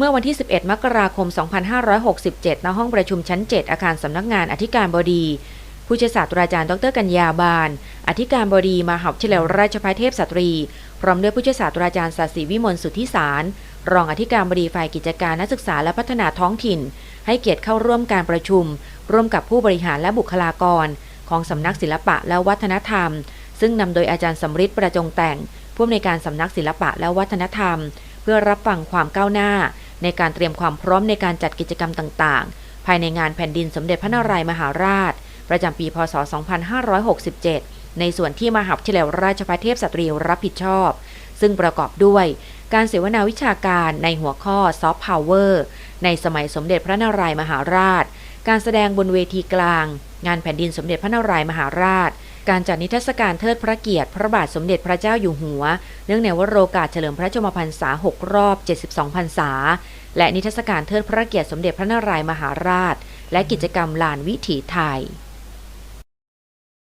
เมื่อวันที่ 11 มกราคม 2567 ณ ห้องประชุมชั้น 7 อาคารสำนักงานอธิการบดี ผู้ช่วยศาสตราจารย์ดรกัญญาบานอธิการบดีมหาวิทยาลัยราชภัฏเทพสตรี พร้อมด้วยผู้ช่วยศาสตราจารย์ศาสีวิมลสุทธิสาร รองอธิการบดีฝ่ายกิจการนักศึกษาและพัฒนาท้องถิ่น ให้เกียรติเข้าร่วมการประชุม ร่วมกับผู้บริหารและบุคลากร ของสำนักศิลปะและวัฒนธรรม ซึ่งนำโดยอาจารย์สำริดประจงแต่งผู้อำนวยการสำนักศิลปะและวัฒนธรรม เพื่อรับฟังความก้าวหน้า ในการเตรียมความพร้อมในการจัดกิจกรรมต่างๆ ภายในงานแผ่นดินสมเด็จพระนารายมหาราช ประจำปีพศ 2567 ในส่วนที่มหาวิทยาลัยราชภัฏเทพสตรีรับผิดชอบ ซึ่งประกอบด้วยการเสวนาวิชาการในหัวข้อซอฟต์พาวเวอร์ในสมัยสมเด็จพระนารายมหาราช การแสดงบนเวทีกลาง งานแผ่นดินสมเด็จพระนารายมหาราช การจัดนิทรรศการเทิดพระเกียรติพระบาทสมเด็จพระเจ้าอยู่หัว เนื่องในวโรกาสเฉลิมพระชนมพรรษา 6 รอบ 72 พรรษา และนิทรรศการเทิดพระเกียรติสมเด็จพระนารายมหาราช และกิจกรรมลานวิถีไทย